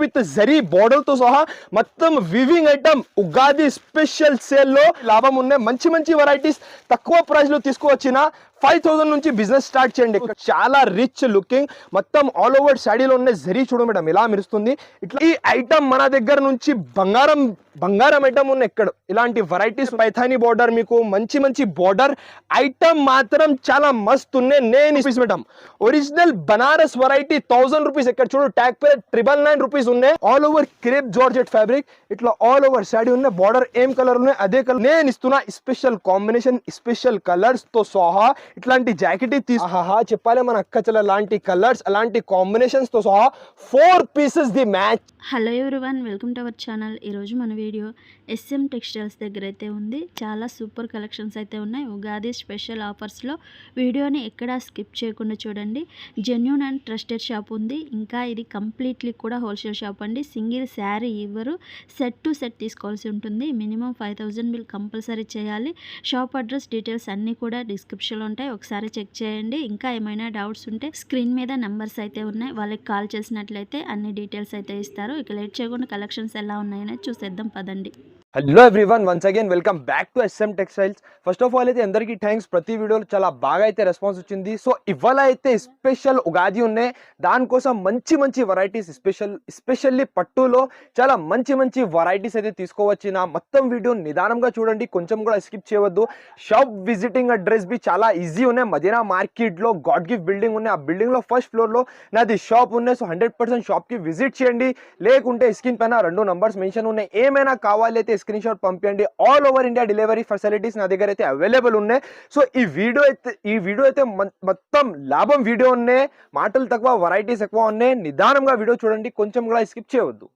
With zari బోర్డర్తో సహా మొత్తం వివింగ్ ఐటమ్ ఉగాది స్పెషల్ సేల్లో లాభం ఉన్నాయి మంచి మంచి వెరైటీస్ తక్కువ ప్రైస్లో తీసుకువచ్చిన ఫైవ్ థౌసండ్ నుంచి బిజినెస్ స్టార్ట్ చేయండి. చాలా రిచ్ లుకింగ్. మొత్తం ఆల్ ఓవర్ శాడీలో ఉన్న జరీ చూడు మేడం ఇలా మెరుస్తుంది. ఇట్లా ఈ ఐటమ్ మన దగ్గర నుంచి బంగారం బంగారం ఐటమ్ ఉన్న ఎక్కడ? ఇలాంటి వెరైటీస్ పైథానీ బోర్డర్ మీకు మంచి మంచి బోర్డర్ ఐటమ్ మాత్రం చాలా మస్త్ ఉన్నాయి. నేను madam. Original Banaras variety thousand rupees ఎక్కడ చూడు ట్యాగ్ పే ట్రిపుల్ నైన్ రూపీస్ ఉన్నాయి. All over crepe georgette fabric ఇట్లా ఆల్ ఓవర్ శాడీ ఉన్నాయి బార్డర్ ఏం కలర్ ఉన్నాయి? అదే కలర్ నేను ఇస్తున్నా స్పెషల్ కాంబినేషన్ స్పెషల్ కలర్స్తో సహా ఇట్లాంటి జాకెట్ తీసా చెప్పాలి మన అక్క చెల్ల లాంటి కలర్స్ అలాంటి కాంబినేషన్స్తో సహా four pieces the match. Hello everyone welcome to our channel. ఈరోజు మన వీడియో ఎస్ఎం టెక్స్టైల్స్ దగ్గర అయితే ఉంది. చాలా సూపర్ కలెక్షన్స్ అయితే ఉన్నాయి. ఉగాది స్పెషల్ ఆఫర్స్లో వీడియోని ఎక్కడా స్కిప్ చేయకుండా చూడండి. జెన్యున్ అండ్ ట్రస్టెడ్ షాప్ ఉంది. ఇంకా ఇది కంప్లీట్లీ కూడా హోల్సేల్ షాప్ అండి. సింగిల్ శారీ ఇవ్వరు. సెట్ టు సెట్ తీసుకోవాల్సి ఉంటుంది. Minimum five thousand bill compulsory చేయాలి. షాప్ అడ్రస్ డీటెయిల్స్ అన్నీ కూడా డిస్క్రిప్షన్లో ఉంటాయి. ఒకసారి చెక్ చేయండి. ఇంకా ఏమైనా డౌట్స్ ఉంటే స్క్రీన్ మీద నెంబర్స్ అయితే ఉన్నాయి. వాళ్ళకి కాల్ చేసినట్లయితే అన్ని డీటెయిల్స్ అయితే ఇస్తారు. ఇక లేట్ చేయకుండా కలెక్షన్స్ ఎలా ఉన్నాయని చూసేద్దాం. పదండి. Hello everyone once again welcome back to SM textiles first of all అయితే అందరికీ థ్యాంక్స్ ప్రతి వీడియోలో చాలా బాగా అయితే రెస్పాన్స్ వచ్చింది. సో ఇవాళ అయితే స్పెషల్ ఉగాది ఉన్నాయి. దానికోసం మంచి మంచి వెరైటీస్ స్పెషల్ ఎస్పెషల్లీ పట్టులో చాలా మంచి మంచి వెరైటీస్ అయితే తీసుకోవచ్చిన. మొత్తం వీడియో నిదానంగా చూడండి. కొంచెం కూడా స్కిప్ చేయవద్దు. షాప్ విజిటింగ్ అడ్రస్ బి చాలా ఈజీ ఉన్నాయి. మదీనా మార్కెట్లో గాడ్ గిఫ్ట్ బిల్డింగ్ ఉన్నాయి. ఆ బిల్డింగ్లో ఫస్ట్ ఫ్లోర్లో నాది షాప్ ఉన్నాయి. సో హండ్రెడ్ పర్సెంట్ షాప్కి విజిట్ చేయండి. లేకుంటే స్క్రీన్ పైన రెండు నంబర్స్ మెన్షన్ ఉన్నాయి. ఏమైనా కావాలి అయితే స్క్రీన్ షాట్ పంపించండి all over India delivery facilities నా దగ్గర అయితే అవైలబుల్ ఉన్నాయి. సో ఈ వీడియో అయితే ఈ వీడియో అయితే మొత్తం లాభం వీడియో ఉన్నాయి. మాటలు తక్కువ వెరైటీస్ ఎక్కువ ఉన్నాయి. నిదానంగా వీడియో చూడండి. కొంచెం కూడా స్కిప్ చేయవద్దు.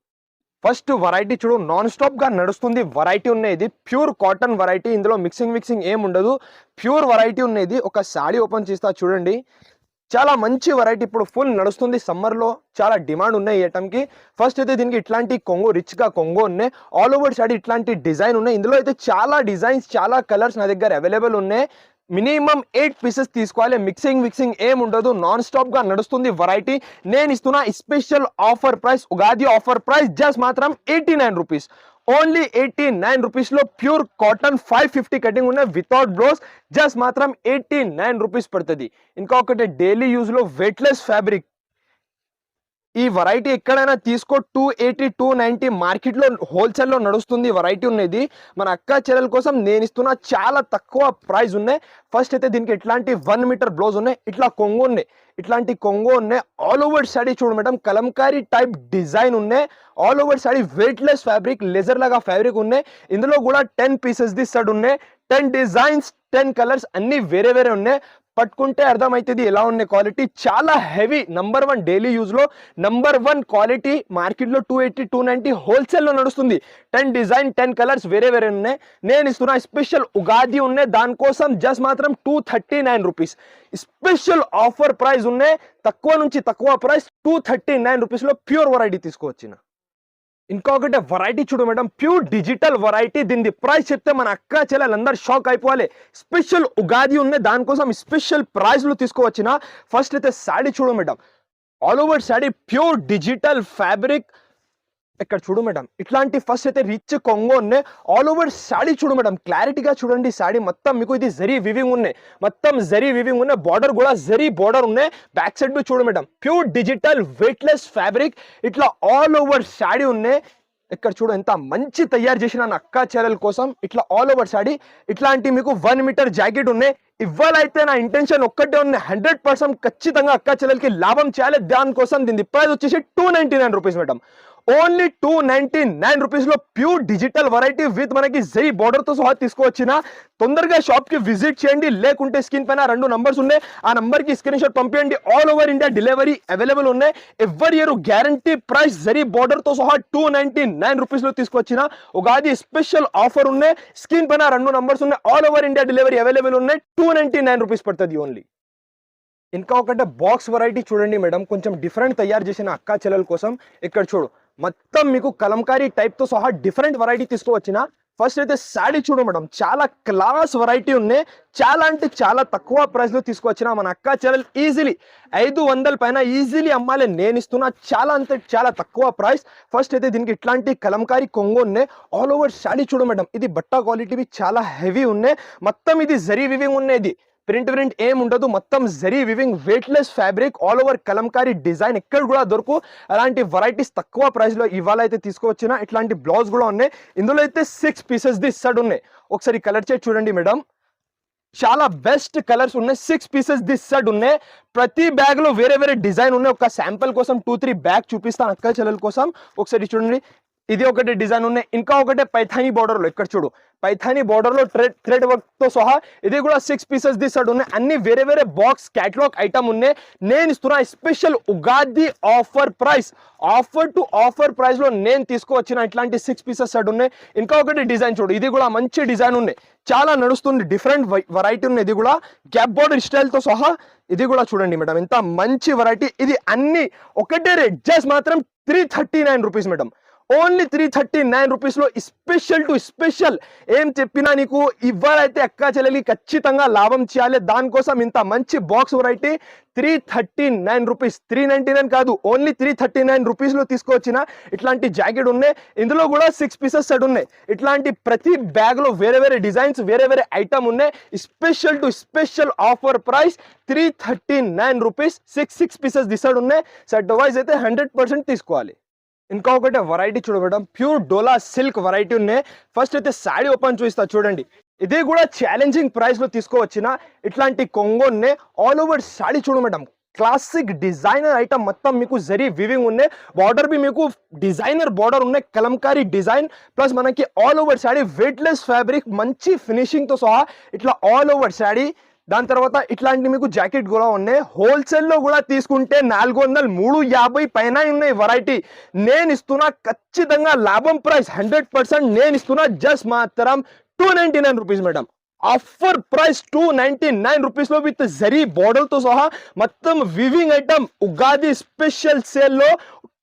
ఫస్ట్ వెరైటీ చూడు నాన్ స్టాప్గా నడుస్తుంది. వెరైటీ ఉన్నాయి ఇది ప్యూర్ కాటన్ వెరైటీ ఇందులో మిక్సింగ్ మిక్సింగ్ ఏం ఉండదు. ప్యూర్ వెరైటీ ఉన్నది. ఒక శాడీ ఓపెన్ చేస్తా చూడండి. చాలా మంచి వెరైటీ ఇప్పుడు ఫుల్ నడుస్తుంది. సమ్మర్లో చాలా డిమాండ్ ఉన్నాయి ఈ ఐటమ్కి ఫస్ట్ అయితే దీనికి ఇట్లాంటి కొంగు రిచ్గా కొంగు ఉన్నాయి. ఆల్ ఓవర్ సైడ్ ఇట్లాంటి డిజైన్ ఉన్నాయి. ఇందులో అయితే చాలా డిజైన్స్ చాలా కలర్స్ నా దగ్గర అవైలబుల్ ఉన్నాయి. మినిమం ఎయిట్ పీసెస్ తీసుకోవాలి. మిక్సింగ్ మిక్సింగ్ ఏం ఉండదు. నాన్ స్టాప్గా నడుస్తుంది వెరైటీ నేను ఇస్తున్న special offer price Ugadi offer price just మాత్రం eighty nine rupees only eighty nine రూపీస్లో pure cotton five fifty cutting ఉన్న వితౌట్ బ్లౌజ్ జస్ట్ మాత్రం ఎయిటీ నైన్ రూపీస్ పడుతుంది. ఇంకా ఒకటి డైలీ యూజ్లో వెయిట్లెస్ ఫ్యాబ్రిక్ ఈ వెరైటీ ఎక్కడైనా తీసుకో టూ ఎయిటీ టూ నైంటీ మార్కెట్లో హోల్సేల్లో నడుస్తుంది వెరైటీ ఉన్నది. మన అక్క చెల్లెల కోసం నేను ఇస్తున్న చాలా తక్కువ ప్రైస్ ఉన్నాయి. ఫస్ట్ అయితే దీనికి ఇట్లాంటి వన్ మీటర్ బ్లౌజ్ ఉన్నాయి ఇట్లా కొంగు ఉన్నాయి. ఇట్లాంటి కొంగు ఉన్నాయి. ఆల్ ఓవర్ శాడీ చూడు మేడం కలంకారీ టైప్ డిజైన్ ఉన్నాయి. All over sari weightless fabric ledger లాగా ఫ్యాబ్రిక్ ఉన్నాయి. ఇందులో కూడా టెన్ పీసెస్ ది సడ్ ఉన్నాయి. టెన్ డిజైన్స్ టెన్ కలర్స్ అన్నీ వేరే వేరే ఉన్నాయి. పట్టుకుంటే అర్థమవుతుంది ఎలా ఉన్నాయి క్వాలిటీ చాలా హెవీ నంబర్ వన్ డైలీ యూజ్లో నంబర్ వన్ క్వాలిటీ మార్కెట్లో టూ ఎయిటీ టూ నైంటీ హోల్సేల్లో నడుస్తుంది. టెన్ డిజైన్ టెన్ కలర్స్ వేరే వేరే ఉన్నాయి. నేను ఇస్తున్నా స్పెషల్ ఉగాది ఉన్నాయి. దానికోసం జస్ట్ మాత్రం two thirty nine rupees special offer price ఉన్నాయి. తక్కువ నుంచి తక్కువ ప్రైస్ టూ థర్టీ నైన్ రూపీస్లో ప్యూర్ వెరైటీ తీసుకువచ్చిన ఇంకొకటి వెరైటీ చూడు మేడం. ప్యూర్ డిజిటల్ వెరైటీ దీని ప్రైస్ చెప్తే మన అక్క చెల్లెలందరూ షాక్ అయిపోవాలి. స్పెషల్ ఉగాది ఉంది దానికోసం స్పెషల్ ప్రైస్లు తీసుకువచ్చిన. ఫస్ట్ అయితే శాడీ చూడు madam. All over sari pure digital fabric ఇక్కడ చూడు మేడం? ఇట్లాంటి ఫస్ట్ అయితే రిచ్ కొంగో ఉన్నాయి ఆల్ ఓవర్ శాడీ చూడు మేడం. క్లారిటీగా చూడండి శాడీ. మొత్తం మీకు ఇది జరీ వివింగ్ ఉన్నాయి. మొత్తం జరీ వివింగ్ ఉన్నాయి. బార్డర్ కూడా జరీ బార్డర్ ఉన్నాయి. బ్యాక్ సైడ్ చూడు madam. Pure digital weightless fabric ఇట్లా ఆల్ ఓవర్ శాడీ ఉన్నాయి. ఇక్కడ చూడు ఎంత మంచి తయారు చేసిన నా అక్క చెల్లెల కోసం. ఇట్లా ఆల్ ఓవర్ శాడీ. ఇట్లాంటి మీకు వన్ మీటర్ జాకెట్ ఉన్నాయి. ఇవ్వాలైతే నా ఇంటెన్షన్ ఒక్కటే ఉంది. హండ్రెడ్ పర్సెంట్ ఖచ్చితంగా అక్క చెల్లెలకి లాభం చేయాలి. దానికోసం దీని ప్రైస్ వచ్చేసి two ninety nine rupees madam. Only two ninety nine రూపీస్లో ప్యూర్ డిజిటల్ వెరైటీ విత్ మనకి జై బోర్డర్తో సహా తీసుకువచ్చిన. తొందరగా షాప్కి విజిట్ చేయండి. లేకుంటే స్క్రీన్ పైన రెండు నంబర్స్ ఉన్నాయి. ఆ నంబర్కి స్క్రీన్ షాట్ పంపించండి all over India delivery available ఉన్నాయి. Every year guarantee price zari బోర్డర్తో సహా టూ నైన్టీ నైన్ రూపీస్లో తీసుకొచ్చిన ఉగాది స్పెషల్ ఆఫర్ ఉన్నాయి. స్క్రీన్ పైన రెండు నంబర్స్ ఉన్నాయి. All over India delivery available ఉన్నాయి. టూ నైన్టీ నైన్ రూపీస్ పడుతుంది ఓన్లీ ఇంకా ఒకటే బాక్స్ వెరైటీ చూడండి మేడం. కొంచెం డిఫరెంట్ తయారు చేసిన అక్కా చెల్లెల కోసం. ఇక్కడ చూడు. మొత్తం మీకు కలంకారీ టైప్తో సహా డిఫరెంట్ వెరైటీ తీసుకువచ్చిన ఫస్ట్ అయితే శాడీ చూడు మేడం చాలా క్లాస్ వెరైటీ ఉన్నాయి. చాలా అంటే చాలా తక్కువ ప్రైస్లో తీసుకొచ్చిన మన అక్క చెల్లెలు ఈజీలీ ఐదు వందల పైన ఈజీలీ అమ్మాలి నేను ఇస్తున్నా. చాలా అంటే చాలా తక్కువ ప్రైస్ ఫస్ట్ అయితే దీనికి ఇట్లాంటి కలంకారీ కొంగు ఉన్నాయి. ఆల్ ఓవర్ శాడీ చూడు మేడం ఇది బట్ట క్వాలిటీ చాలా హెవీ ఉన్నాయి. మొత్తం ఇది జరీ వివింగ్ ఉన్నది ప్రింట్ ప్రింట్ ఏం ఉండదు. మొత్తం zari weaving weightless fabric all over kalamkari design ఎక్కడ కూడా దొరకు. అలాంటి వెరైటీస్ తక్కువ ప్రైస్లో ఇవాళ అయితే తీసుకువచ్చిన ఇట్లాంటి బ్లౌజ్ కూడా ఉన్నాయి. ఇందులో అయితే సిక్స్ పీసెస్ ది సెట్ ఉన్నాయి. ఒకసారి కలర్ చేసి చూడండి మేడం చాలా బెస్ట్ కలర్స్ ఉన్నాయి. సిక్స్ పీసెస్ దిస్ సెట్ ఉన్నాయి. ప్రతి బ్యాగ్లో వేరే వేరే డిజైన్ ఉన్నాయి. ఒక శాంపుల్ కోసం టూ త్రీ బ్యాగ్ చూపిస్తాను అక్క చెల్లెల కోసం. ఒకసారి చూడండి. ఇది ఒకటి డిజైన్ ఉన్నాయి. ఇంకా ఒకటే పైథానీ బార్డర్లో లో. ఇక్కడ చూడు. పైథానీ బార్డర్లో లో థ్రెడ్ థ్రెడ్ వర్క్తో సహా ఇది కూడా సిక్స్ పీసెస్ తీసాడు ఉన్నాయి. అన్ని వేరే వేరే బాక్స్ క్యాటలాగ్ ఐటమ్ ఉన్నాయి. నేను ఇస్తున్నా special Ugadi offer price offer to offer ప్రైస్లో నేను తీసుకువచ్చిన ఇట్లాంటి సిక్స్ పీసెస్ సెట్ ఉన్నాయి. ఇంకా ఒకటి డిజైన్ చూడు. ఇది కూడా మంచి డిజైన్ ఉన్నాయి. చాలా నడుస్తుంది. డిఫరెంట్ వెరైటీ ఉంది ఇది కూడా గ్యాప్ బోర్డర్ స్టైల్తో సహా ఇది కూడా చూడండి మేడం. ఇంత మంచి వెరైటీ ఇది అన్ని ఒకటే రేట్ జస్ట్ మాత్రం three thirty nine rupees madam. Only three thirty nine రూపీస్లో స్పెషల్ టు స్పెషల్. ఏం చెప్పినా నీకు ఇవ్వాలైతే అక్క చెల్లెలి ఖచ్చితంగా లాభం చేయాలి. దానికోసం ఇంత మంచి box variety three thirty nine rupees. Three ninety nine కాదు ఓన్లీ త్రీ థర్టీ నైన్ రూపీస్లో తీసుకొచ్చిన ఇట్లాంటి జాకెట్ ఉన్నాయి. ఇందులో కూడా సిక్స్ పీసెస్ సెట్ ఉన్నాయి. ఇట్లాంటి ప్రతి బ్యాగ్లో వేరే వేరే డిజైన్స్ వేరే వేరే ఐటమ్ ఉన్నాయి. Special to special offer price three thirty nine rupees. Six six pieces decide ఉన్నాయి. సెట్ వైజ్ అయితే హండ్రెడ్ పర్సెంట్ తీసుకోవాలి. ఇంకా ఒకటి వెరైటీ చూడబెట్టం ప్యూర్ డోలా సిల్క్ వెరైటీ ఉన్నాయి. ఫస్ట్ అయితే శాడీ ఓపెన్ చూపిస్తా చూడండి. ఇది కూడా ఛాలెంజింగ్ ప్రైస్లో తీసుకోవచ్చిన ఇట్లాంటి కొంగోన్నే ఆల్ ఓవర్ శాడీ చూడు మేడం. క్లాసిక్ డిజైనర్ ఐటమ్ మొత్తం మీకు జరీ వివింగ్ ఉన్నాయి. బార్డర్ బి మీకు డిజైనర్ బార్డర్ ఉన్నాయి. కలంకారీ డిజైన్ ప్లస్ మనకి all over sari weightless fabric మంచి ఫినిషింగ్తో సహా ఇట్లా ఆల్ ఓవర్ శాడీ దాని తర్వాత ఇట్లాంటి మీకు జాకెట్ కూడా ఉన్నాయి. హోల్సేల్లో కూడా తీసుకుంటే నాలుగు వందలు మూడు యాభై పైన ఉన్నాయి వెరైటీ నేను ఇస్తున్నా ఖచ్చితంగా లాభం ప్రైస్ హండ్రెడ్ పర్సెంట్ నేను ఇస్తున్నా జస్ట్ మాత్రం two ninety nine rupees madam offer price two ninety nine రూపీస్లో విత్ జరీ బోర్డర్తో సహా మొత్తం వివింగ్ ఐటమ్ ఉగాది స్పెషల్ సేల్లో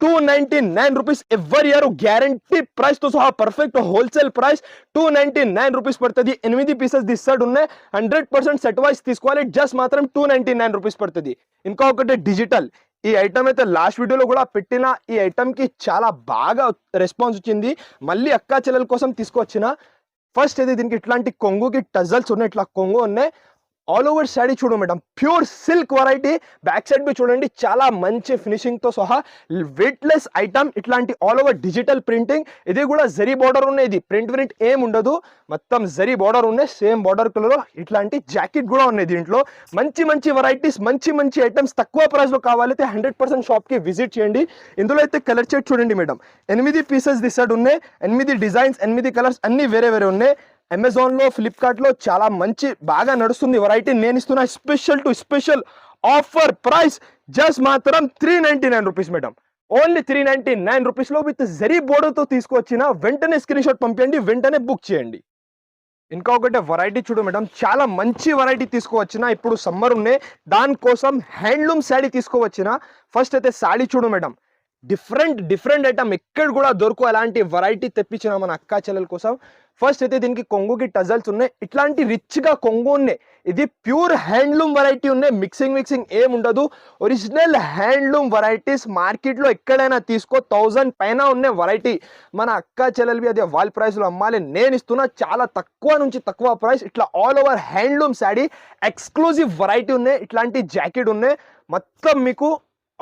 two ninety nine rupees every year guarantee ప్రైస్తో సహా perfect wholesale price two ninety nine rupees పడుతుంది. ఎనిమిది పీసెస్ దిస్ సెట్ ఉన్నాయి. హండ్రెడ్ పర్సెంట్ సెట్ వైస్ తీసుకోవాలి. జస్ట్ మాత్రం టూ నైన్టీ నైన్ రూపీస్ పడుతుంది. ఇంకా ఒకటి డిజిటల్ ఈ ఐటమ్ అయితే లాస్ట్ వీడియోలో కూడా పెట్టిన. ఈ ఐటమ్కి చాలా బాగా రెస్పాన్స్ వచ్చింది. మళ్ళీ అక్కా చెల్లెల కోసం తీసుకొచ్చిన. ఫస్ట్ అయితే దీనికి ఇట్లాంటి కొంగుకి టజల్స్ ఉన్నాయి. ఇట్లా కొంగు ఉన్నాయి. ఆల్ ఓవర్ శాడీ చూడు madam pure silk variety back side B చూడండి చాలా మంచి ఫినిషింగ్తో సహా వెయిట్లెస్ ఐటమ్ ఇట్లాంటి ఆల్ ఓవర్ డిజిటల్ ప్రింటింగ్ ఇది కూడా జరీ బార్డర్ ఉన్నాయి ఇది. ప్రింట్ ప్రింట్ ఏం ఉండదు. మొత్తం జరీ బార్డర్ ఉన్నాయి సేమ్ బార్డర్ కలర్ ఇట్లాంటి జాకెట్ కూడా ఉన్నాయి దీంట్లో. మంచి మంచి వెరైటీస్ మంచి మంచి ఐటమ్స్ తక్కువ ప్రైస్లో కావాలైతే హండ్రెడ్ పర్సెంట్ షాప్కి విజిట్ చేయండి. ఇందులో అయితే కలర్ చెట్ చూడండి మేడం ఎనిమిది పీసెస్ దిసాడు ఉన్నాయి. ఎనిమిది డిజైన్స్ ఎనిమిది కలర్స్ అన్ని వేరే వేరే ఉన్నాయి. అమెజాన్లో ఫ్లిప్కార్ట్లో చాలా మంచి బాగా నడుస్తుంది వెరైటీ నేను ఇస్తున్న special to special offer price just మాత్రం three ninety nine rupees madam only three ninety nine రూపీస్లో విత్ జరీ బోర్డుతో తీసుకొచ్చిన వెంటనే స్క్రీన్ షాట్ పంపించండి వెంటనే బుక్ చేయండి. ఇంకా ఒకటి వెరైటీ చూడు మేడం చాలా మంచి వెరైటీ తీసుకువచ్చిన ఇప్పుడు సమ్మర్ ఉన్నాయి. దానికోసం హ్యాండ్లూమ్ శాడీ తీసుకువచ్చిన. ఫస్ట్ అయితే శాడీ చూడు మేడం డిఫరెంట్ డిఫరెంట్ ఐటమ్ ఎక్కడ కూడా దొరకు అలాంటి వెరైటీ తెప్పించిన మన అక్కా చెల్లెల కోసం. ఫస్ట్ అయితే దీనికి కొంగుకి టజల్స్ ఉన్నాయి. ఇట్లాంటి రిచ్గా కొంగు ఉన్నాయి. ఇది ప్యూర్ హ్యాండ్లూమ్ వెరైటీ ఉన్నాయి. మిక్సింగ్ మిక్సింగ్ ఏం ఉండదు. ఒరిజినల్ హ్యాండ్లూమ్ వెరైటీస్ మార్కెట్లో ఎక్కడైనా తీసుకో. థౌజండ్ పైన ఉన్న వెరైటీ మన అక్క చెల్లెలవి అదే వాల్ ప్రైస్లో అమ్మాలి. నేను ఇస్తున్నా చాలా తక్కువ నుంచి తక్కువ ప్రైస్ ఇట్లా all over handloom sari exclusive variety ఉన్నాయి. ఇట్లాంటి జాకెట్ ఉన్నాయి. మొత్తం మీకు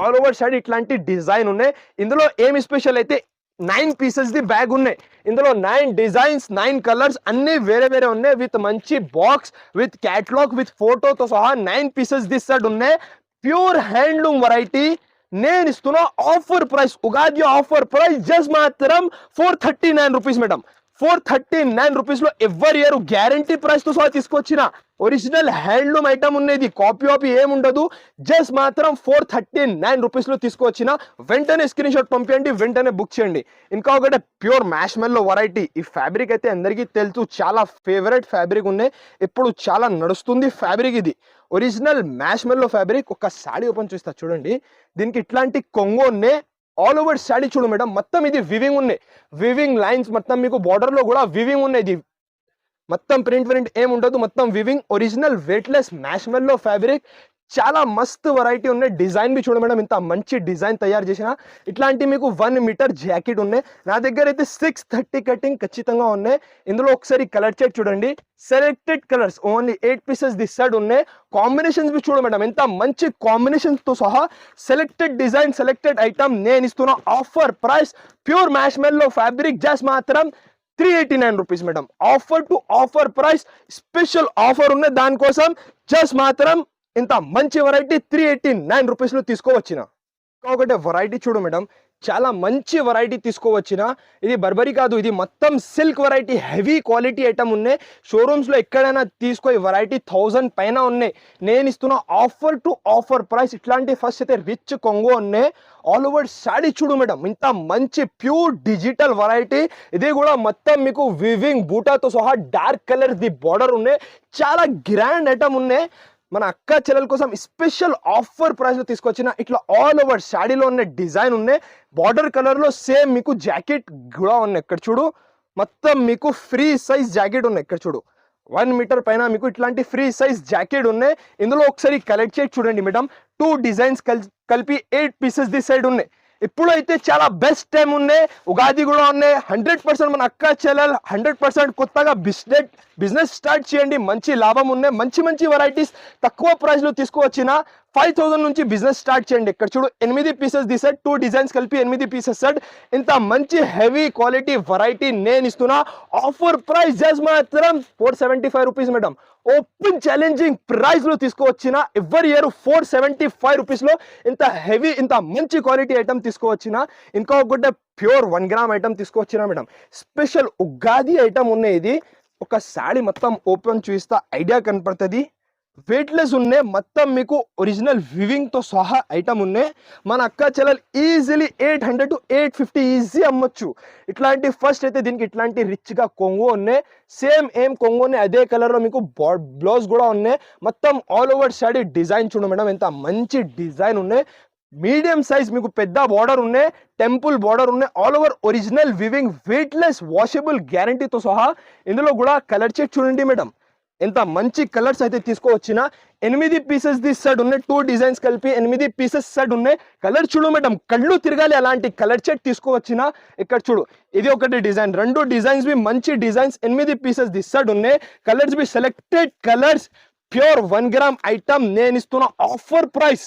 ఆల్ ఓవర్ సైడ్ ఇట్లాంటి డిజైన్ ఉన్నాయి. ఇందులో ఏమి స్పెషల్ అయితే నైన్ పీసెస్ ది బ్యాగ్ ఉన్నాయి. ఇందులో నైన్ డిజైన్స్ నైన్ కలర్స్ అన్ని వేరే వేరే ఉన్నాయి. విత్ మంచి బాక్స్ విత్ క్యాట్లాగ్ విత్ ఫోటోతో సహా నైన్ పీసెస్ ది సెట్ ఉన్నాయి. ప్యూర్ హ్యాండ్లూమ్ వెరైటీ నేను ఇస్తున్న offer price Ugadi offer price just మాత్రం four thirty nine rupees madam four thirty nine రూపీస్లో ఎవరి ఇయర్ గ్యారంటీ ప్రైస్తో సహా తీసుకొచ్చిన ఒరిజినల్ హ్యాండ్లూమ్ ఐటమ్ ఉన్నది. కాపీ కాపీ ఏముండదు. జస్ట్ మాత్రం ఫోర్ థర్టీ నైన్ రూపీస్లో తీసుకొచ్చిన వెంటనే స్క్రీన్ షాట్ పంపించండి వెంటనే బుక్ చేయండి. ఇంకా ఒకటి ప్యూర్ మ్యాష్మెల్లో వెరైటీ. ఈ ఫ్యాబ్రిక్ అయితే అందరికీ తెలుసు. చాలా ఫేవరెట్ ఫ్యాబ్రిక్ ఉన్నాయి. ఇప్పుడు చాలా నడుస్తుంది ఫ్యాబ్రిక్ ఇది. Original marshmallow fabric. ఒక శాడీ ఓపెన్ చూస్తా చూడండి. దీనికి ఇట్లాంటి కొంగు ఉన్నాయి. ఆల్ ఓవర్ శాడీ చూడు మేడం మొత్తం ఇది వివింగ్ ఉన్నాయి. వివింగ్ లైన్స్ మొత్తం మీకు బార్డర్లో కూడా వివింగ్ ఉన్నాయి ఇది. మొత్తం ప్రింట్ ప్రింట్ ఏముండదు ఉండదు మొత్తం weaving original weightless marshmallow fabric చాలా మస్త్ వెరైటీ ఉన్నాయి. డిజైన్ బి చూడండి మేడం ఇంత మంచి డిజైన్ తయారు చేసిన. ఇట్లాంటి మీకు వన్ మీటర్ జాకెట్ ఉన్నాయి. నా దగ్గర అయితే సిక్స్ థర్టీ కటింగ్ ఖచ్చితంగా ఉన్నాయి. ఇందులో ఒకసారి కలర్ చెక్ చూడండి. Selected colours only eight pieces this side ఉన్నాయి. కాంబినేషన్స్ బి చూడండి మేడం ఇంత మంచి కాంబినేషన్స్తో సహా సెలెక్టెడ్ డిజైన్ సెలెక్టెడ్ ఐటమ్ నేను ఇస్తున్న offer price pure marshmallow fabric just మాత్రం three eighty nine rupees madam. Offer to offer price special offer ఉన్నాయి. దానికోసం జస్ట్ మాత్రం ఇంత మంచి వెరైటీ త్రీ ఎయిటీ నైన్ రూపీస్లో తీసుకోవచ్చిన. ఒకటే వెరైటీ చూడు మేడం చాలా మంచి వెరైటీ తీసుకోవచ్చిన. ఇది బర్బరీ కాదు ఇది మొత్తం silk variety heavy quality item ఉన్నాయి. షోరూమ్స్లో ఎక్కడైనా తీసుకో ఈ వెరైటీ థౌజండ్ పైన ఉన్నాయి. నేను ఇస్తున్న ఆఫర్ టు ఆఫర్ ప్రైస్ ఇట్లాంటి ఫస్ట్ అయితే రిచ్ కొంగో ఉన్నాయి. ఆల్ ఓవర్ శాడీ చూడు మేడం ఇంత మంచి ప్యూర్ డిజిటల్ వెరైటీ ఇది కూడా మొత్తం మీకు వివింగ్ బూటాతో సహా డార్క్ కలర్ ది బార్డర్ ఉన్నాయి. చాలా గ్రాండ్ ఐటమ్ ఉన్నాయి. మన అక్క చెల్లెల కోసం స్పెషల్ ఆఫర్ ప్రైస్లో తీసుకొచ్చిన ఇట్లా ఆల్ ఓవర్ శాడీలో ఉన్న డిజైన్ ఉన్నాయి. బార్డర్ కలర్లో సేమ్ మీకు జాకెట్ కూడా ఉన్నాయి ఇక్కడ చూడు. మొత్తం మీకు ఫ్రీ సైజ్ జాకెట్ ఉన్నాయి ఇక్కడ చూడు. వన్ మీటర్ పైన మీకు ఇట్లాంటి ఫ్రీ సైజ్ జాకెట్ ఉన్నాయి. ఇందులో ఒకసారి కలెక్ట్ చేసి చూడండి మేడం. టూ డిజైన్స్ కలిపి ఎయిట్ పీసెస్ ది సైడ్ ఉన్నాయి. ఇప్పుడైతే చాలా బెస్ట్ టైం ఉన్నాయి ఉగాది కూడా ఉన్నాయి హండ్రెడ్ పర్సెంట్ మన అక్క చెల్లెలు హండ్రెడ్ పర్సెంట్ కొత్తగా బిజినెస్ బిజినెస్ స్టార్ట్ చేయండి. మంచి లాభం ఉన్నాయి మంచి మంచి వెరైటీస్ తక్కువ ప్రైస్లో తీసుకువచ్చిన ఫైవ్ థౌసండ్ నుంచి బిజినెస్ స్టార్ట్ చేయండి. ఇక్కడ చూడు ఎనిమిది pieces the set two designs కలిపి ఎనిమిది పీసెస్ సెట్. ఇంత మంచి హెవీ క్వాలిటీ వెరైటీ నేను ఇస్తున్నా. ఆఫర్ ప్రైస్ జస్ట్ మాత్రం four seventy five rupees madam. Open challenging ప్రైస్లో తీసుకువచ్చిన ఎవరి ఇయర్ ఫోర్ సెవెంటీ ఫైవ్ రూపీస్లో ఇంత హెవీ ఇంత మంచి క్వాలిటీ ఐటమ్ తీసుకువచ్చిన ఇంకా ఒకటే ప్యూర్ వన్ గ్రామ్ ఐటమ్ తీసుకువచ్చిన మేడం. స్పెషల్ ఉగాది ఐటమ్ ఉన్నాయి ఇది ఒక శాడీ మొత్తం ఓపెన్ చూపిస్తా ఐడియా కనపడుతుంది. వెయిట్లెస్ ఉన్నాయి మొత్తం మీకు ఒరిజినల్ వివింగ్తో సహా ఐటమ్ ఉన్నాయి మన అక్క చెల్లెలు easily eight hundred to eight fifty easy అమ్మొచ్చు ఇట్లాంటి ఫస్ట్ అయితే దీనికి ఇట్లాంటి రిచ్గా కొంగు ఉన్నాయి సేమ్ ఏం కొంగు ఉన్నాయి అదే కలర్లో మీకు మీకు బ్లౌజ్ కూడా ఉన్నాయి మొత్తం ఆల్ ఓవర్ శాడీ డిజైన్ చూడండి మేడం ఎంత మంచి డిజైన్ ఉన్నాయి మీడియం సైజ్ మీకు పెద్ద బార్డర్ ఉన్నాయి టెంపుల్ బార్డర్ ఉన్నాయి all over original weaving weightless washable గ్యారంటీతో సహా ఇందులో కూడా కలర్ చెక్ చూడండి మేడం ఎంత మంచి కలర్స్ అయితే తీసుకోవచ్చిన ఎనిమిది పీసెస్ ది సెట్ ఉన్నాయి టూ డిజైన్స్ కలిపి ఎనిమిది పీసెస్ సెట్ ఉన్నాయి. కలర్ చూడు మేడం కళ్ళు తిరగాలి అలాంటి కలర్ చెట్ తీసుకోవచ్చిన ఇక్కడ చూడు ఇది ఒకటి డిజైన్ రెండు డిజైన్స్ బి మంచి డిజైన్స్ ఎనిమిది పీసెస్ ది సెట్ ఉన్నాయి. Colours B selected colours pure one gram item నేను ఇస్తున్న ఆఫర్ ప్రైస్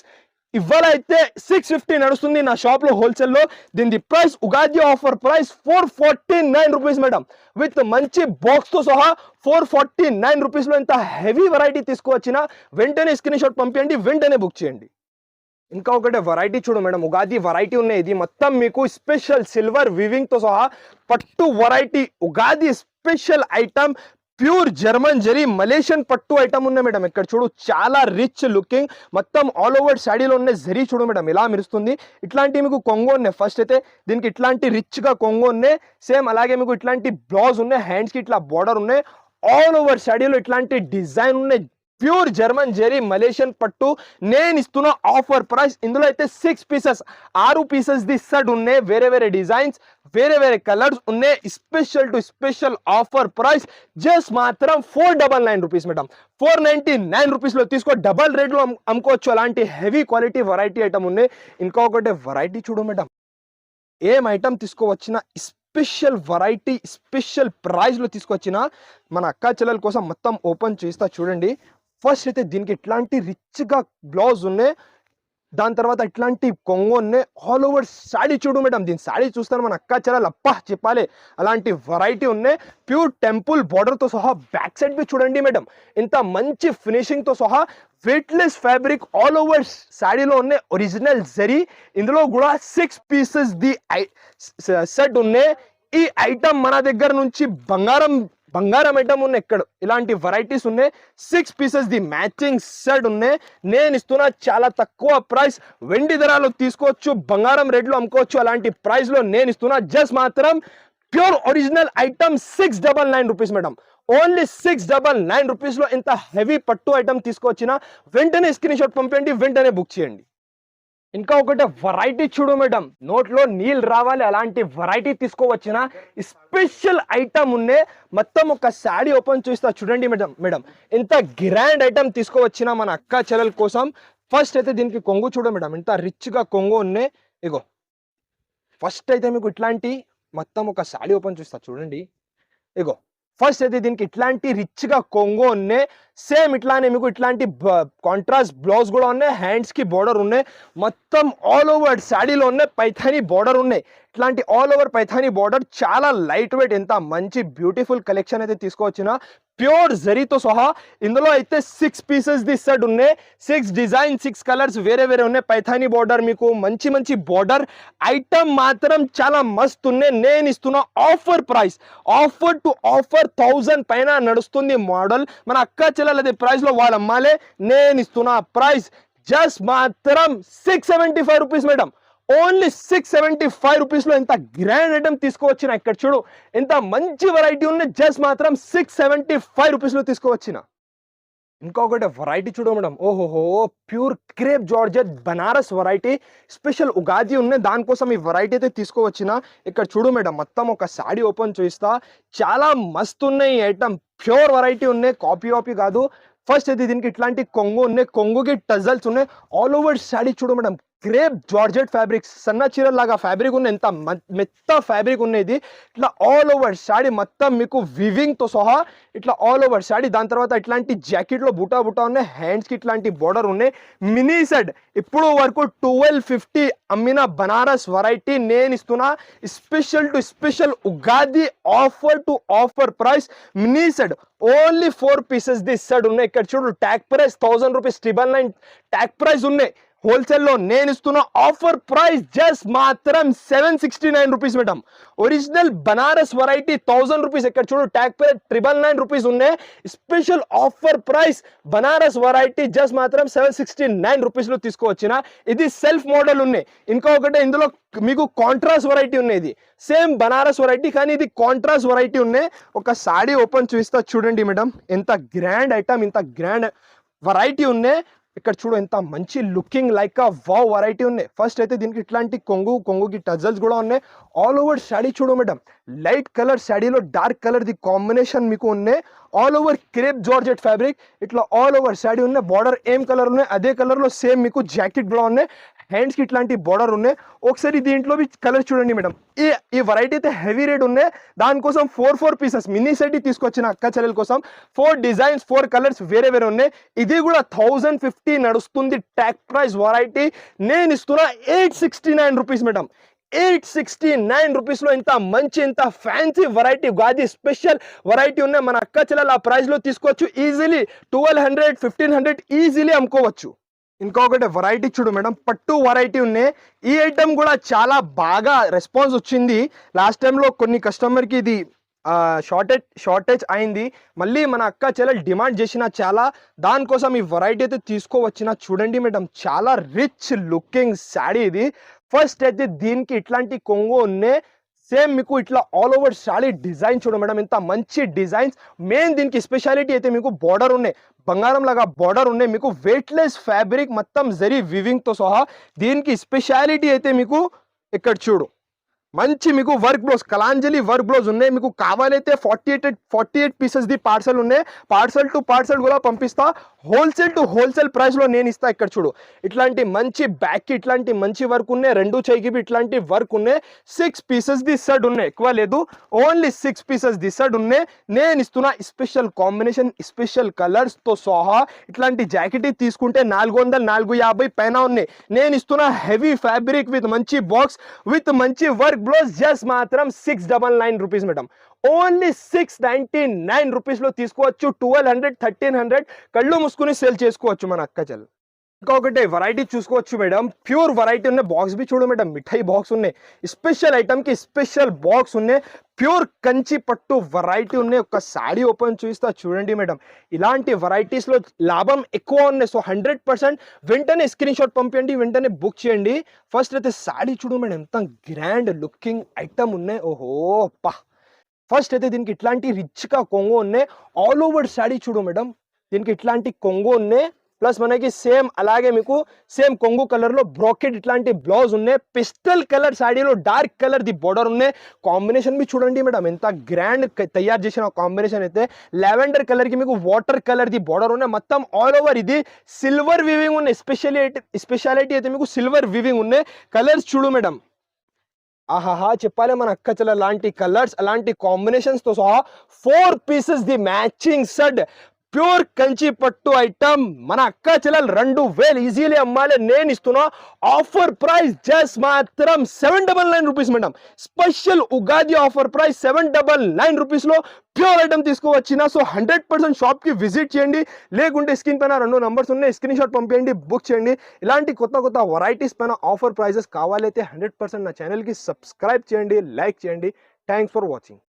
ఇవాళ అయితే సిక్స్ ఫిఫ్టీ నడుస్తుంది నా షాప్లో హోల్సేల్లో. దీని price Ugadi offer price four forty nine rupees madam with మంచి బాక్స్తో సహా ఫోర్ ఫార్టీ నైన్ రూపీస్లో ఇంత హెవీ వెరైటీ తీసుకువచ్చిన వెంటనే స్క్రీన్ షాట్ పంపించండి వెంటనే బుక్ చేయండి. ఇంకా ఒకటి వెరైటీ చూడు మేడం ఉగాది వెరైటీ ఉన్నాయి. ఇది మొత్తం మీకు స్పెషల్ సిల్వర్ వివింగ్తో సహా పట్టు variety Ugadi special item pure German zari Malaysian పట్టు ఐటమ్ ఉన్నాయి మేడం. ఇక్కడ చూడు చాలా రిచ్ లుకింగ్ మొత్తం ఆల్ ఓవర్ శాడీలో ఉన్న జరీ చూడు మేడం ఇలా మెరుస్తుంది. ఇట్లాంటి మీకు కొంగు ఉన్నాయి. ఫస్ట్ అయితే దీనికి ఇట్లాంటి రిచ్గా కొంగు ఉన్నాయి. సేమ్ అలాగే మీకు ఇట్లాంటి బ్లౌజ్ ఉన్నాయి. హ్యాండ్స్కి ఇట్లా బార్డర్ ఉన్నాయి. ఆల్ ఓవర్ శాడీలో ఇట్లాంటి డిజైన్ ఉన్నాయి. ప్యూర్ జర్మన్ జెరీ మలేషియన్ పట్టు. నేను ఇస్తున్న ఆఫర్ ప్రైస్ ఇందులో అయితే సిక్స్ పీసెస్ ఆరు పీసెస్ ది సెట్ ఉన్నాయి. వేరే వేరే డిజైన్స్ వేరే వేరే కలర్స్ ఉన్నాయి. Special to special offer price just మాత్రం four double nine rupees madam four ninety nine రూపీస్లో తీసుకో. డబల్ రేట్లో అమ్ముకోవచ్చు. అలాంటి హెవీ క్వాలిటీ వెరైటీ ఐటమ్ ఉన్నాయి. ఇంకొకటి వెరైటీ చూడు మేడం ఏం ఐటమ్ తీసుకోవచ్చిన స్పెషల్ వెరైటీ స్పెషల్ ప్రైస్లో తీసుకొచ్చిన మన అక్క చెల్లెల కోసం మొత్తం ఓపెన్ చేస్తా చూడండి. ఫస్ట్ అయితే దీనికి ఇట్లాంటి రిచ్గా బ్లౌజ్ ఉన్నాయి. దాని తర్వాత ఇట్లాంటి కొంగు ఉన్నాయి. ఆల్ ఓవర్ శాడీ చూడు మేడం దీని శాడీ చూస్తాను మన అక్క చాలా అప్ప చెప్పాలి. అలాంటి వెరైటీ ఉన్నాయి. ప్యూర్ టెంపుల్ బార్డర్తో సహా బ్యాక్ సైడ్ బి చూడండి మేడం. ఇంత మంచి ఫినిషింగ్తో సహా వెయిట్లెస్ ఫ్యాబ్రిక్ ఆల్ ఓవర్ శాడీలో ఉన్నాయి. ఒరిజినల్ జరీ ఇందులో కూడా సిక్స్ పీసెస్ ది ఐ సెట్ ఉన్నాయి. ఈ ఐటమ్ మన దగ్గర నుంచి బంగారం బంగారం ఐటమ్ ఉన్నాయి ఇక్కడ ఇలాంటి వెరైటీస్ ఉన్నాయి. Six pieces the matching set ఉన్నాయి. నేను ఇస్తున్న చాలా తక్కువ ప్రైస్ వెండి ధరలో తీసుకోవచ్చు బంగారం రేట్లో అమ్ముకోవచ్చు. అలాంటి ప్రైస్లో నేను ఇస్తున్నా జస్ట్ మాత్రం pure original item six double nine rupees madam only six double nine రూపీస్లో ఇంత హెవీ పట్టు ఐటమ్ తీసుకొచ్చిన వెంటనే స్క్రీన్ షాట్ పంపండి వెంటనే బుక్ చేయండి. ఇంకా ఒకటి వెరైటీ చూడు మేడం. నోట్లో నీళ్ళు రావాలి అలాంటి వెరైటీ తీసుకోవచ్చిన? స్పెషల్ ఐటమ్ ఉన్నే మొత్తం ఒక శాడీ ఓపెన్ చూస్తా చూడండి మేడం మేడం. ఎంత గ్రాండ్ ఐటమ్ తీసుకువచ్చిన మన అక్క చెల్లెల కోసం? ఫస్ట్ అయితే దీనికి కొంగు చూడు మేడం ఎంత రిచ్గా కొంగు ఉన్నాయి ఇగో. ఫస్ట్ అయితే మీకు ఇట్లాంటి మొత్తం ఒక శాడీ ఓపెన్ చూస్తా చూడండి. ఇగో. ఫస్ట్ అయితే దీనికి ఇట్లాంటి రిచ్గా కొంగు ఉన్నాయి. సేమ్ ఇట్లానే మీకు ఇట్లాంటి కాంట్రాస్ట్ బ్లౌజ్ కూడా ఉన్నాయి. హ్యాండ్స్కి బోర్డర్ ఉన్నాయి. మొత్తం ఆల్ ఓవర్ శాడీలో ఉన్నాయి. పైథానీ బోర్డర్ ఉన్నాయి. ఇట్లాంటి ఆల్ ఓవర్ పైథానీ బోర్డర్ చాలా లైట్ వెయిట్ ఎంత మంచి బ్యూటిఫుల్ కలెక్షన్ అయితే తీసుకొచ్చిన ప్యూర్ జరీతో సహా. ఇందులో అయితే సిక్స్ పీసెస్ ది సెట్ ఉన్నాయి. సిక్స్ డిజైన్ సిక్స్ కలర్స్ వేరే వేరే ఉన్నాయి. పైథానీ బార్డర్ మీకు మంచి మంచి బోర్డర్ ఐటమ్ మాత్రం చాలా మస్తు ఉన్నాయి. నేను ఇస్తున్న offer price offer to offer thousand పైన నడుస్తుంది మోడల్ మన అక్క చెల్లెలది ప్రైస్లో లో అమ్మాలే. నేను ఇస్తున్న ప్రైస్ జస్ట్ మాత్రం six seventy five rupees madam only six seventy five రూపీస్లో ఎంత గ్రాండ్ ఐటమ్ తీసుకువచ్చిన ఇక్కడ చూడు ఎంత మంచి వెరైటీ ఉంది జస్ట్ మాత్రం సిక్స్ సెవెంటీ ఫైవ్ రూపీస్లో తీసుకువచ్చిన. ఇంకొకటి వెరైటీ చూడు మేడం. ఓహోహో pure crepe georgette Banaras variety special Ugadi ఉన్నాయి దానికోసం ఈ వెరైటీ అయితే తీసుకువచ్చిన. ఇక్కడ చూడు మేడం మొత్తం ఒక శాడీ ఓపెన్ చూస్తా చాలా మస్తు ఉన్నాయి ఐటమ్ ప్యూర్ వెరైటీ ఉన్నాయి కాపీ కాపీ కాదు. ఫస్ట్ అయితే దీనికి ఇట్లాంటి కొంగు ఉన్నాయి కొంగుకి టజల్స్ ఉన్నాయి. ఆల్ ఓవర్ శాడీ చూడు మేడం క్రేప్ జార్జెట్ ఫ్యాబ్రిక్ సన్న చీరల లాగా ఫ్యాబ్రిక్ ఉన్నాయి ఎంత మెత్త ఫ్యాబ్రిక్ ఉన్నది. ఇట్లా ఆల్ ఓవర్ శాడీ మొత్తం మీకు వివింగ్తో సహా ఇట్లా ఆల్ ఓవర్ శాడీ దాని తర్వాత ఇట్లాంటి జాకెట్లో బుటా బుటా ఉన్నాయి హ్యాండ్స్కి ఇట్లాంటి బోర్డర్ ఉన్నాయి. మినీ సెట్ ఇప్పుడు వరకు ట్వెల్వ్ ఫిఫ్టీ అమ్మిన బనారస్ వెరైటీ నేను ఇస్తున్నా. Special to special Ugadi offer to offer price mini set only four pieces the set ఉన్నాయి. ఇక్కడ చూడు tag price thousand rupees triple nine tag price ఉన్నాయి. హోల్సేల్లో నేను ఇస్తున్న ఆఫర్ ప్రైస్ జస్ట్ మాత్రం seven sixty nine rupees madam. Original Banaras variety thousand rupees. ఎక్కడ చూడు tag pay triple nine rupees ఉన్నాయి special offer price Banaras variety just మాత్రం seven sixty nine రూపీస్లో తీసుకువచ్చిన. ఇది సెల్ఫ్ మోడల్ ఉన్నాయి ఇంకొకటి ఇందులో మీకు కాంట్రాస్ట్ వెరైటీ ఉన్నాయి ఇది. సేమ్ బనారస్ వెరైటీ కానీ ఇది కాంట్రాస్ట్ వెరైటీ ఉన్నాయి ఒక సాడీ ఓపెన్ చూస్తా చూడండి మేడం. ఎంత గ్రాండ్ ఐటమ్ ఇంత గ్రాండ్ వెరైటీ ఉన్నాయి ఇక్కడ చూడు ఎంత మంచి looking like uh wow variety ఉన్నాయి. ఫస్ట్ అయితే దీనికి ఇట్లాంటి కొంగు కొంగుకి టజల్స్ కూడా ఉన్నాయి. ఆల్ ఓవర్ శాడీ చూడు మేడం. లైట్ కలర్ శాడీలో డార్క్ కలర్ ది కాంబినేషన్ మీకు ఉన్నాయి. All over crepe georgette fabric ఇట్లా ఆల్ ఓవర్ శాడీ ఉన్నాయి. బార్డర్ ఏం కలర్ ఉన్నాయి? అదే కలర్లో సేమ్ మీకు జాకెట్ కూడా ఉన్నాయి. హ్యాండ్స్కి ఇట్లాంటి బోర్డర్ ఉన్నాయి. ఒకసారి దీంట్లో కలర్ చూడండి మేడం ఈ ఈ వెరైటీ అయితే హెవీ రేట్ ఉన్నాయి. దానికోసం four four pieces mini set తీసుకొచ్చిన అక్క చెల్లెల కోసం. ఫోర్ డిజైన్స్ ఫోర్ కలర్స్ వేరే వేరే ఉన్నాయి. ఇది కూడా థౌజండ్ ఫిఫ్టీ నడుస్తుంది ట్యాక్ ప్రైస్ వెరైటీ నేను ఇస్తున్నా eight sixty nine rupees madam eight sixty nine రూపీస్లో ఇంత మంచి ఇంత ఫ్యాన్సీ వెరైటీ గాది స్పెషల్ వెరైటీ ఉన్నాయి. మన అక్క చెల్లెలు ఆ ప్రైస్లో తీసుకోవచ్చు. Easily twelve hundred fifteen hundred easily అమ్ముకోవచ్చు. ఇంకొకటి వెరైటీ చూడు మేడం. పట్టు వెరైటీ ఉన్నాయి. ఈ ఐటమ్ కూడా చాలా బాగా రెస్పాన్స్ వచ్చింది. లాస్ట్ టైంలో కొన్ని కస్టమర్కి ఇది షార్టేజ్ షార్టేజ్ అయింది. మళ్ళీ మన అక్క చెల్లెలు డిమాండ్ చేసిన చాలా. దానికోసం ఈ వెరైటీ అయితే తీసుకోవచ్చిన చూడండి మేడం. చాలా రిచ్ లుకింగ్ శాడీ ఇది. ఫస్ట్ అయితే దీనికి ఇట్లాంటి కొంగు ఉన్నాయి. సేమ్ మీకు ఇట్లా ఆల్ ఓవర్ శాడీ డిజైన్ చూడ మేడం ఎంత మంచి డిజైన్స్ మెయిన్ దీనికి స్పెషాలిటీ అయితే మీకు బార్డర్ ఉన్నాయి. బంగారం లాగా బార్డర్ ఉన్నాయి. మీకు వెయిట్లెస్ ఫ్యాబ్రిక్ మొత్తం జరీ వివింగ్తో సహా దీనికి స్పెషాలిటీ అయితే మీకు ఇక్కడ చూడు. మంచి మీకు work blouse Kalanjali work blouse ఉన్నాయి. మీకు కావాలైతే forty eight forty eight pieces the parcel ఉన్నాయి. పార్సల్ టు పార్సల్ కూడా పంపిస్తా. హోల్సేల్ టు హోల్సేల్ ప్రైస్లో నేను ఇస్తా ఇక్కడ చూడు. ఇట్లాంటి మంచి బ్యాక్ ఇట్లాంటి మంచి వర్క్ ఉన్నాయి. రెండు చేయికి ఇట్లాంటి వర్క్ ఉన్నాయి. సిక్స్ పీసెస్ ది ఉన్నాయి. ఎక్కువ లేదు. ఓన్లీ సిక్స్ పీసెస్ ది ఉన్నాయి. నేను ఇస్తున్నా స్పెషల్ కాంబినేషన్ స్పెషల్ కలర్స్తో సహా ఇట్లాంటి జాకెట్ తీసుకుంటే నాలుగు వందల నాలుగు యాభై పైన ఉన్నాయి. నేను ఇస్తున్నా హెవీ ఫ్యాబ్రిక్ విత్ మంచి బాక్స్ విత్ మంచి వర్క్ బ్లౌజ్ జస్ట్ మాత్రం six double nine rupees madam only six ninety nine రూపీస్లో తీసుకోవచ్చు ట్వెల్వ్ హండ్రెడ్ థర్టీన్ హండ్రెడ్ కళ్ళు మూసుకుని సేల్ చేసుకోవచ్చు మన అక్క చెల్లు. ఇంకొకటి వెరైటీ చూసుకోవచ్చు మేడం ప్యూర్ వెరైటీ ఉన్నాయి బాక్స్ బి చూడు మేడం మిఠాయి బాక్స్ ఉన్నాయి. స్పెషల్ ఐటమ్కి స్పెషల్ బాక్స్ ఉన్నాయి. ప్యూర్ కంచి పట్టు వెరైటీ ఉన్నాయి. ఒక సాడీ ఓపెన్ చూస్తా చూడండి మేడం ఇలాంటి వెరైటీస్లో లాభం ఎక్కువ ఉన్నాయి. సో హండ్రెడ్ పర్సెంట్ వెంటనే స్క్రీన్ షాట్ పంపించండి వెంటనే బుక్ చేయండి. ఫస్ట్ అయితే సాడీ చూడు మేడం ఎంత గ్రాండ్ లుకింగ్ ఐటమ్ ఉన్నాయి. ఓహో పా ఫస్ట్ అయితే దీనికి ఇట్లాంటి రిచ్గా కొంగు ఉన్నాయి. ఆల్ ఓవర్ శాడీ చూడు మేడం దీనికి ఇట్లాంటి కొంగు ఉన్నాయి. ప్లస్ మనకి సేమ్ అలాగే మీకు సేమ్ కొంగు కలర్లో బ్రాకెట్ బ్రోకెట్ ఇట్లాంటి బ్లౌజ్ ఉన్నాయి. పిస్టల్ కలర్ శాడీలో డార్క్ కలర్ ది బోర్డర్ ఉన్నాయి. కాంబినేషన్ మీ చూడండి మేడం ఎంత గ్రాండ్ తయారు చేసిన కాంబినేషన్ అయితే. లావెండర్ కలర్కి మీకు వాటర్ కలర్ ది బోర్డర్ ఉన్నాయి. మొత్తం ఆల్ ఓవర్ ఇది సిల్వర్ వివింగ్ ఉన్నాయి. స్పెషాలిటీ స్పెషాలిటీ అయితే మీకు సిల్వర్ వివింగ్ ఉన్నాయి. కలర్స్ చూడు మేడం. ఆహాహా చెప్పాలి మన అక్కచల లాంటి కలర్స్ అలాంటి కాంబినేషన్స్తో సహా ఫోర్ పీసెస్ ది మ్యాచింగ్ సడ్ ప్యూర్ కంచి పట్టు ఐటమ్. మన అక్క చెల్లెలు రెండు వేలు ఈజీలీ అమ్మాలి. నేను ఇస్తున్నా ఆఫర్ ప్రైస్ జస్ట్ మాత్రం seven double nine rupees madam special Ugadi offer price seven double nine రూపీస్లో ప్యూర్ ఐటమ్ తీసుకువచ్చిన. సో హండ్రెడ్ పర్సెంట్ షాప్కి విజిట్ చేయండి. లేకుంటే స్క్రీన్ పైన రెండు నంబర్స్ ఉన్నాయి. స్క్రీన్ షాట్ పంపించండి బుక్ చేయండి. ఇలాంటి కొత్త కొత్త వెరైటీస్ పైన ఆఫర్ ప్రైజెస్ కావాలైతే హండ్రెడ్ పర్సెంట్ నా ఛానల్కి సబ్స్క్రైబ్ చేయండి లైక్ చేయండి. Thanks for watching